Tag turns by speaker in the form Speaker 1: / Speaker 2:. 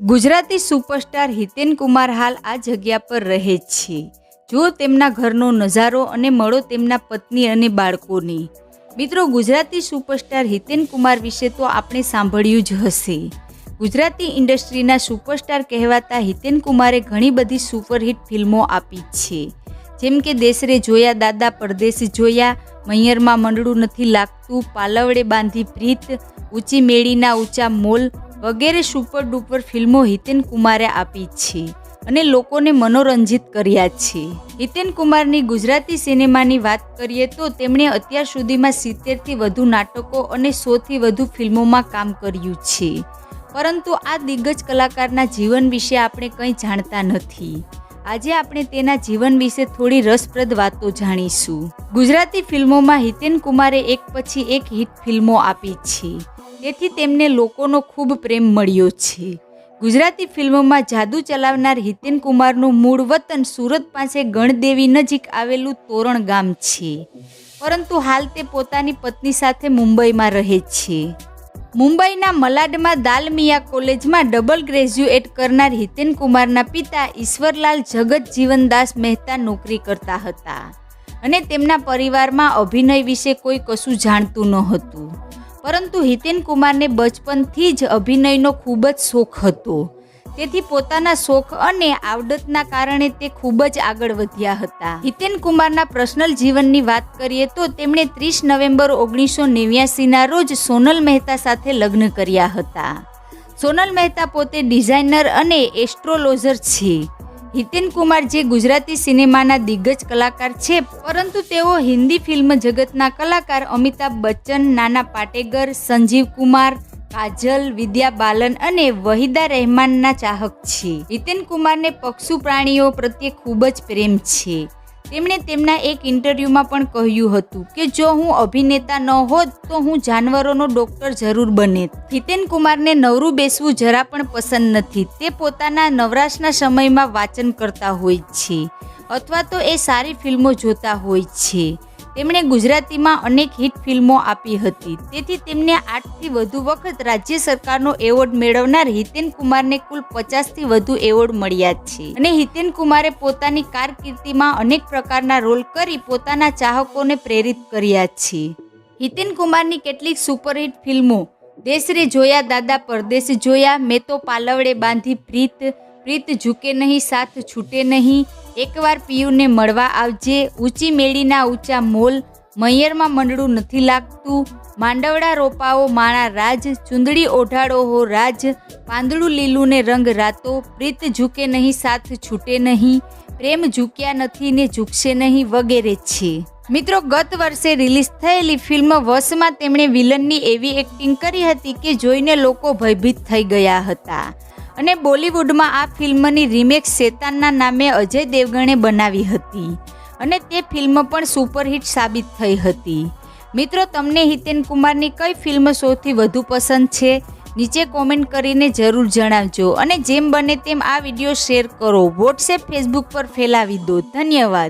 Speaker 1: Gujarati superstar Hiten Kumar હાલ આ જગ્યા પર રહે છે. જો તેમના ઘરનો નજારો અને મળો તેમના પત્ની અને બાળકોની. મિત્રો, ગુજરાતી સુપરસ્ટાર હિતેન કુમાર વિશે તો આપણે સાંભળ્યું જ હશે. ગુજરાતી ઇન્ડસ્ટ્રીના સુપરસ્ટાર કહેવાતા હિતેન કુમારે ઘણી બધી સુપરહિટ ફિલ્મો આપી છે. જેમ કે દેશરે જોયા, દાદા પરદેશ જોયા, મૈયરમાં મંડળું નથી લાગતું, પાલવડે બાંધી પ્રીત, ઊંચી મેળીના ઊંચા મોલ વગેરે સુપર ડુપર ફિલ્મો હિતેન કુમારે આપી છે અને લોકોને મનોરંજિત કર્યા છે. હિતેન કુમારની ગુજરાતી સિનેમાની વાત કરીએ તો તેમણે અત્યાર સુધીમાં સિત્તેરથી વધુ નાટકો અને સોથી વધુ ફિલ્મોમાં કામ કર્યું છે. પરંતુ આ દિગ્ગજ કલાકારના જીવન વિશે આપણે કંઈ જાણતા નથી. આજે આપણે તેના જીવન વિશે થોડી રસપ્રદ વાતો જાણીશું. ગુજરાતી ફિલ્મોમાં હિતેન કુમારે એક પછી એક હિટ ફિલ્મો આપી છે. તેથી તેમને લોકોનો ખૂબ પ્રેમ મળ્યો છે. ગુજરાતી ફિલ્મમાં જાદુ ચલાવનાર હિતેન કુમારનું મૂળ વતન સુરત પાસે ગણદેવી નજીક આવેલું તોરણ ગામ છે. પરંતુ હાલ તે પોતાની પત્ની સાથે મુંબઈમાં રહે છે. મુંબઈના મલાડમાં દાલમિયા કોલેજમાં ડબલ ગ્રેજ્યુએટ કરનાર હિતેન કુમારના પિતા ઈશ્વરલાલ જગત જીવનદાસ મહેતા નોકરી કરતા હતા. અને તેમના પરિવારમાં અભિનય વિશે કોઈ કશું જાણતું ન હતું પરંતુ હિતેન કુમારને બચપનથી જ અભિનયનો ખૂબ જ શોખ હતો. તેથી પોતાના શોખ અને આવડતના કારણે તે ખૂબ જ આગળ વધ્યા હતા. હિતેન કુમારના પર્સનલ જીવનની વાત કરીએ તો તેમણે ત્રીસ નવેમ્બર ઓગણીસો નેવ્યાસીના રોજ સોનલ મહેતા સાથે લગ્ન કર્યા હતા. સોનલ મહેતા પોતે ડિઝાઇનર અને એસ્ટ્રોલોજર છે. હિતેન કુમાર જે ગુજરાતી સિનેમાના દિગ્ગજ કલાકાર છે, પરંતુ તેઓ હિન્દી ફિલ્મ જગતના કલાકાર અમિતાભ બચ્ચન, નાના પાટેગર, સંજીવ કુમાર, કાજલ, વિદ્યા બાલન અને વહીદા રહેમાનના ચાહક છે. હિતેન કુમારને પક્ષુ પ્રાણીઓ પ્રત્યે ખૂબ જ પ્રેમ છે. તેમણે તેમના એક ઇન્ટરવ્યૂમાં પણ કહ્યું હતું કે જો હું અભિનેતા ન હોત તો હું જાનવરોનો ડોક્ટર જરૂર બને હિતેન કુમારને નવરું બેસવું જરા પણ પસંદ નથી. તે પોતાના નવરાશના સમયમાં વાંચન કરતા હોય છે. અથવા તો એ સારી ફિલ્મો જોતા હોય છે. તેમણે ગુજરાતીમાં અનેક હિટ ફિલ્મો આપી હતી. તેથી તેમને આઠથી વધુ વખત રાજ્ય સરકારનો એવોર્ડ મેળવનાર હિતેન કુમારને કુલ પચાસથી વધુ એવોર્ડ મળ્યા છે. અને હિતેન કુમારે પોતાની કારકિર્દીમાં અનેક પ્રકારના રોલ કરી પોતાના ચાહકોને પ્રેરિત કર્યા છે. હિતેન કુમારની કેટલીક સુપરહિટ ફિલ્મો દેશરે જોયા દાદા, પરદેશ જોયા, મેં તો પાલવડે બાંધી પ્રીત પ્રીત ઝૂકે નહીં, સાથ છૂટે નહીં એકવાર પિયુને મળવા આવજે. ઊંચી મેળીના ઊંચા મોલ, મૈયરમાં મંડળું નથી લાગતું. માંડવડા રોપાઓ માણા રાજ, ચુંદડી ઓઢાડો હો રાજ. પાંદડું લીલું ને રંગ રાતો, પ્રીત ઝૂકે નહીં, સાથ છૂટે નહીં. પ્રેમ ઝૂક્યા નથી ને ઝૂકશે નહીં વગેરે છે. મિત્રો, ગત વર્ષે રિલીઝ થયેલી ફિલ્મ વશમાં તેમણે વિલનની એવી એક્ટિંગ કરી હતી કે જોઈને લોકો ભયભીત થઈ ગયા હતા. અને બોલિવૂડમાં આ ફિલ્મની રીમેક શેતાનના નામે અજય દેવગણે બનાવી હતી. અને તે ફિલ્મ પણ સુપરહિટ સાબિત થઈ હતી. મિત્રો, તમને હિતેન કુમારની કઈ ફિલ્મ સૌથી વધુ પસંદ છે? નીચે કોમેન્ટ કરીને જરૂર જણાવજો. અને જેમ બને તેમ આ વીડિયો શેર કરો. વોટ્સએપ, ફેસબુક પર ફેલાવી દો. ધન્યવાદ.